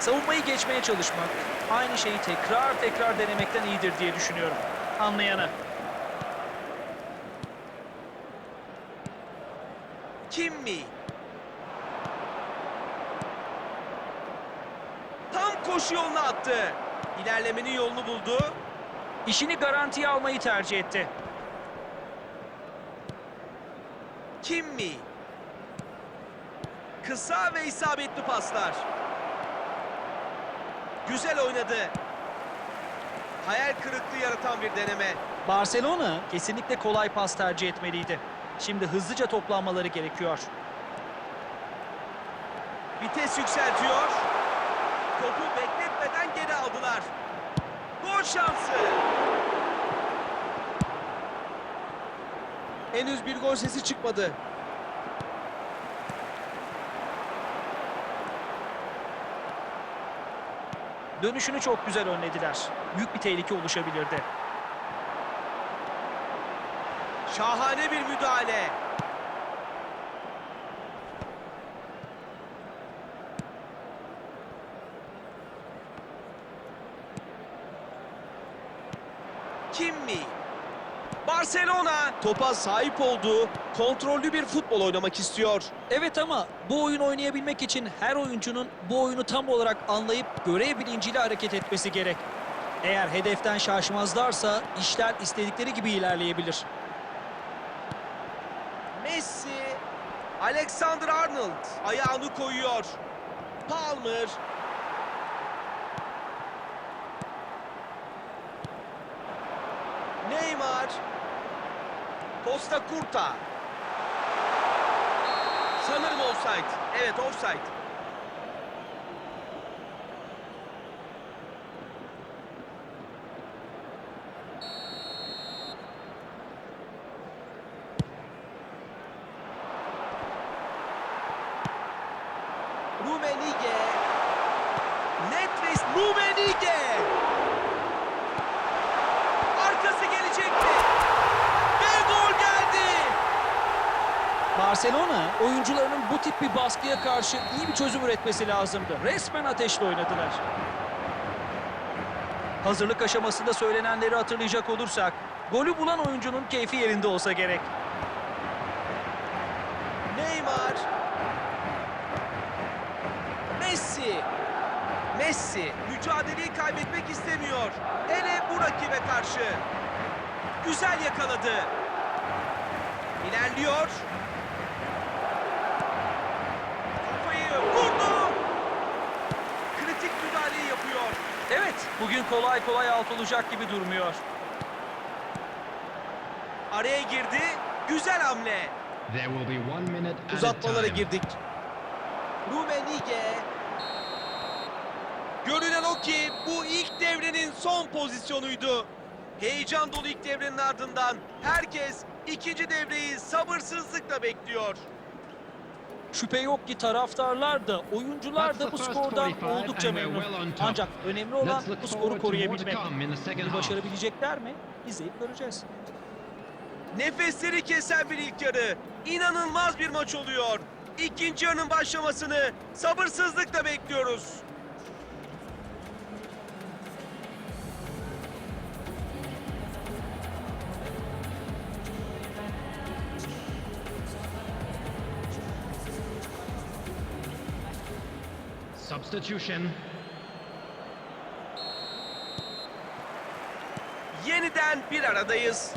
Savunmayı geçmeye çalışmak, aynı şeyi tekrar tekrar denemekten iyidir diye düşünüyorum. Anlayana. Kim mi? Tam koşu yoluna attı. İlerlemenin yolunu buldu. İşini garantiye almayı tercih etti. Kim mi? Kısa ve isabetli paslar. Güzel oynadı. Hayal kırıklığı yaratan bir deneme. Barcelona kesinlikle kolay pas tercih etmeliydi. Şimdi hızlıca toplanmaları gerekiyor. Vites yükseltiyor. Topu bekletmeden geri aldılar. Gol şansı. Henüz bir gol sesi çıkmadı. Dönüşünü çok güzel önlediler. Büyük bir tehlike oluşabilirdi. Şahane bir müdahale. Kim mi? Barcelona topa sahip olduğu kontrollü bir futbol oynamak istiyor. Evet ama bu oyun oynayabilmek için her oyuncunun bu oyunu tam olarak anlayıp görev bilinciyle hareket etmesi gerek. Eğer hedeften şaşmazlarsa işler istedikleri gibi ilerleyebilir. Messi, Alexander Arnold ayağını koyuyor. Palmer. Neymar. Costa Curta. Sanırım offside. Evet offside. Rumenige. Net ve Rumenige. Arkası gelecekti. Ve gol geldi. Barcelona oyuncularının bu tip bir baskıya karşı iyi bir çözüm üretmesi lazımdı. Resmen ateşle oynadılar. Hazırlık aşamasında söylenenleri hatırlayacak olursak golü bulan oyuncunun keyfi yerinde olsa gerek. Neymar. Messi. Messi mücadeleyi kaybetmek istemiyor. Hele bu rakibe karşı. Güzel yakaladı. İlerliyor. Evet, bugün kolay kolay alt olacak gibi durmuyor. Araya girdi. Güzel hamle. Uzatmalara girdik. Rumenige. Görünen o ki bu ilk devrenin son pozisyonuydu. Heyecan dolu ilk devrenin ardından herkes ikinci devreyi sabırsızlıkla bekliyor. Şüphe yok ki taraftarlar da oyuncular da bu skordan oldukça memnun. Ancak önemli olan bu skoru koruyabilmek. Bunu başarabilecekler mi? İzleyip göreceğiz. Nefesleri kesen bir ilk yarı. İnanılmaz bir maç oluyor. İkinci yarının başlamasını sabırsızlıkla bekliyoruz. Substitution. Yeniden bir aradayız.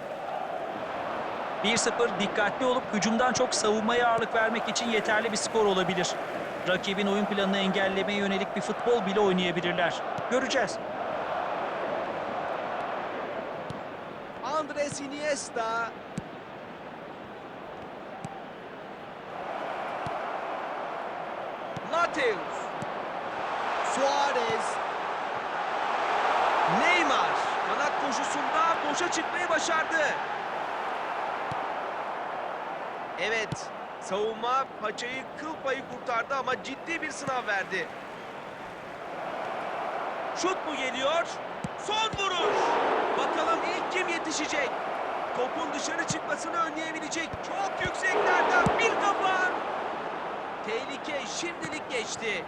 1-0 dikkatli olup hücumdan çok savunmaya ağırlık vermek için yeterli bir skor olabilir. Rakibin oyun planını engellemeye yönelik bir futbol bile oynayabilirler. Göreceğiz. Andres Iniesta. Mateus. Suarez. Neymar kanat koşusunda boşa çıkmayı başardı. Evet, savunma paçayı kıl payı kurtardı ama ciddi bir sınav verdi. Şut mu geliyor? Son vuruş. Bakalım ilk kim yetişecek? Topun dışarı çıkmasını önleyebilecek çok yükseklerden bir kafa. Tehlike şimdilik geçti.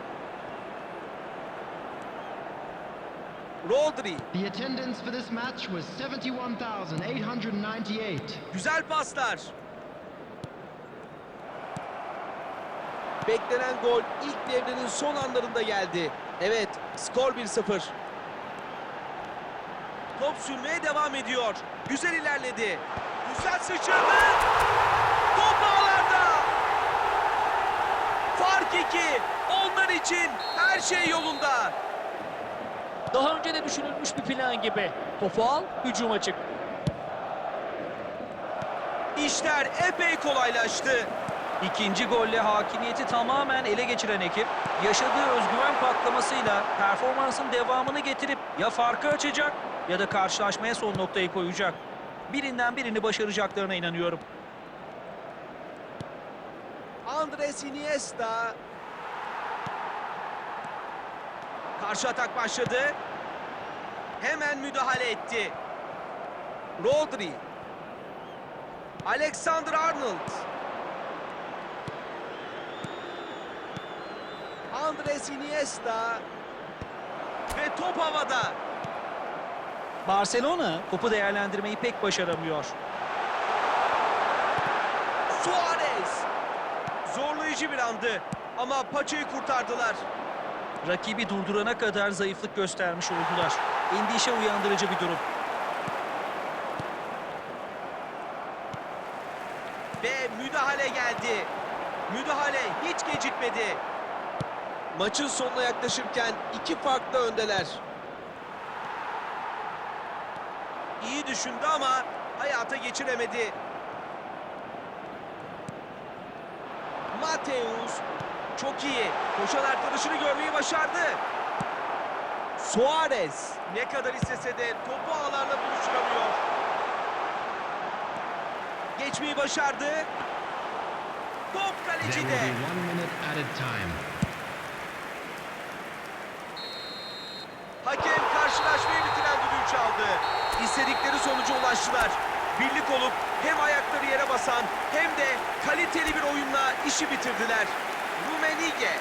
Rodri The attendance for this match was 71,898. Güzel paslar. Beklenen gol ilk devrenin son anlarında geldi. Evet, skor 1-0. Top sürmeye devam ediyor. Güzel ilerledi. Güzel sıçradı. Top ağlarda. Fark 2. Onlar için her şey yolunda. Daha önce de düşünülmüş bir plan gibi. Topu al, hücuma çık. İşler epey kolaylaştı. İkinci golle hakimiyeti tamamen ele geçiren ekip, yaşadığı özgüven patlamasıyla performansın devamını getirip ya farkı açacak ya da karşılaşmaya son noktayı koyacak. Birinden birini başaracaklarına inanıyorum. Andres Iniesta. Karşı atak başladı. Hemen müdahale etti. Rodri. Alexander Arnold. Andres Iniesta. Ve top havada. Barcelona topu değerlendirmeyi pek başaramıyor. Suarez. Zorlayıcı bir andı ama paçayı kurtardılar. Rakibi durdurana kadar zayıflık göstermiş oldular. Endişe uyandırıcı bir durum. Ve müdahale geldi. Müdahale hiç gecikmedi. Maçın sonuna yaklaşırken iki farklı öndeler. İyi düşündü ama hayata geçiremedi. Mateus çok iyi. Koşan arkadaşını görmeyi başardı. Suarez ne kadar istese de topu ağlarla buluşturamıyor. Geçmeyi başardı. Top kalecide. Hakem karşılaşmayı bitiren düdüğü çaldı. İstedikleri sonuca ulaştılar. Birlik olup hem ayakları yere basan hem de kaliteli bir oyunla işi bitirdiler. Rumenige